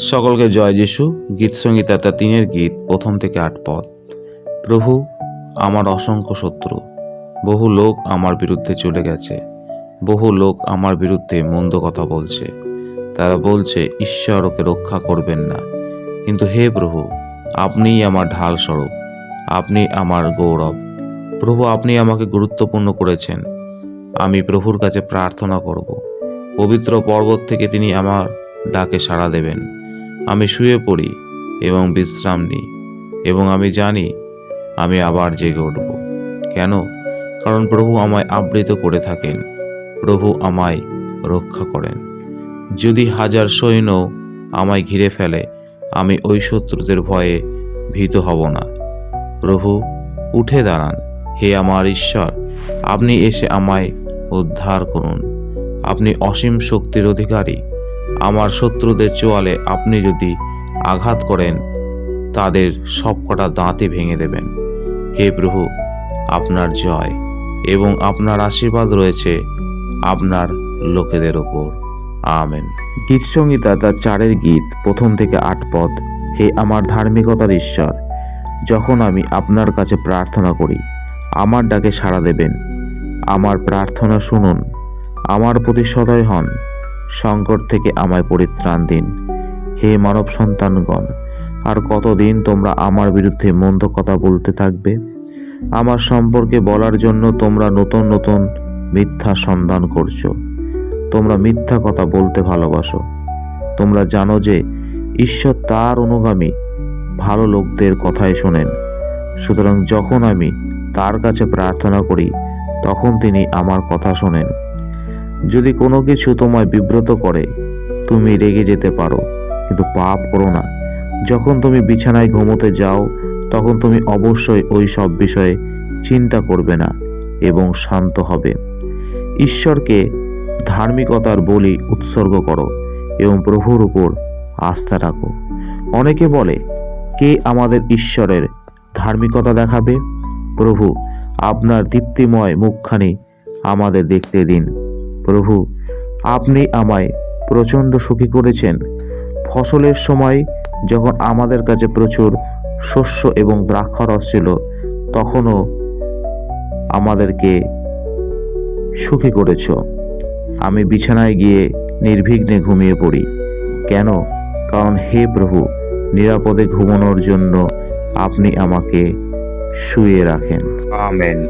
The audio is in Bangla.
সকলকে জয় যিশু। গীত সঙ্গীতা তা তিনের গীত, প্রথম থেকে আট পদ। প্রভু, আমার অসংখ্য শত্রু, বহু লোক আমার বিরুদ্ধে চলে গেছে। বহু লোক আমার বিরুদ্ধে মন্দ কথা বলছে। তারা বলছে, ঈশ্বর ওকে রক্ষা করবেন না। কিন্তু হে প্রভু, আপনিই আমার ঢাল স্বরূপ, আপনি আমার গৌরব। প্রভু, আপনি আমাকে গুরুত্বপূর্ণ করেছেন। আমি প্রভুর কাছে প্রার্থনা করব। পবিত্র পর্বত থেকে তিনি আমার ডাকে সাড়া দেবেন। আমি শুয়ে পড়ি এবং বিশ্রাম নিই এবং আমি জানি আমি আবার জেগে উঠব। কেন? কারণ প্রভু আমায় আবৃত করে থাকেন। প্রভু আমায় রক্ষা করেন। যদি হাজার সৈন্য আমায় ঘিরে ফেলে, আমি ওই শত্রুদের ভয়ে ভীত হব না। প্রভু, উঠে দাঁড়ান। হে আমার ঈশ্বর, আপনি এসে আমায় উদ্ধার করুন। আপনি অসীম শক্তির অধিকারী। আমার শত্রুদের চোয়ালে আপনি যদি আঘাত করেন, তাদের সবকটা দাঁতে ভেঙে দেবেন। হে প্রভু, আপনার জয় এবং আপনার আশীর্বাদ রয়েছে আপনার লোকেদের ওপর। আমেন। গীত সংহিতা তার চারের গীত, প্রথম থেকে আট পদ, হে আমার ধার্মিকতার ঈশ্বর, যখন আমি আপনার কাছে প্রার্থনা করি, আমার ডাকে সাড়া দেবেন। আমার প্রার্থনা শুনুন, আমার প্রতি সদয় হন সংকট থেকে আমায় পরিত্রাণ দিন। হে মানব সন্তানগণ, আর কতদিন তোমরা আমার বিরুদ্ধে মন্দ কথা বলতে থাকবে? আমার সম্পর্কে বলার জন্য তোমরা নতুন নতুন মিথ্যা সন্ধান করছ। তোমরা মিথ্যা কথা বলতে ভালোবাসো। তোমরা জানো যে ঈশ্বর তার অনুগামী ভালো লোকদের কথাই শোনেন। সুতরাং যখন আমি তার কাছে প্রার্থনা করি, তখন তিনি আমার কথা শোনেন। যদি কোনো কিছু তোমায় বিব্রত করে, তুমি রেগে যেতে পারো। কিন্তু পাপ করো না। যখন তুমি বিছানায় ঘুমোতে যাও, তখন তুমি অবশ্যই ওই সব বিষয়ে চিন্তা করবে না এবং শান্ত হবে। ঈশ্বরকে ধার্মিকতার বলি উৎসর্গ করো এবং প্রভুর উপর আস্থা রাখো। অনেকে বলে, কে আমাদের ঈশ্বরের ধার্মিকতা দেখাবে? প্রভু, আপনার দীপ্তিময় মুখখানি আমাদের দেখতে দিন। প্রভু, আপনি আমায় প্রচণ্ড সুখী করেছেন। ফসলের সময় যখন আমাদের কাছে প্রচুর শস্য এবং দ্রাক্ষারস ছিল, তখনও আমাদেরকে সুখী করেছ। আমি বিছানায় গিয়ে নির্বিঘ্নে ঘুমিয়ে পড়ি। কেন? কারণ হে প্রভু, নিরাপদে ঘুমানোর জন্য আপনি আমাকে শুয়ে রাখেন। আমেন।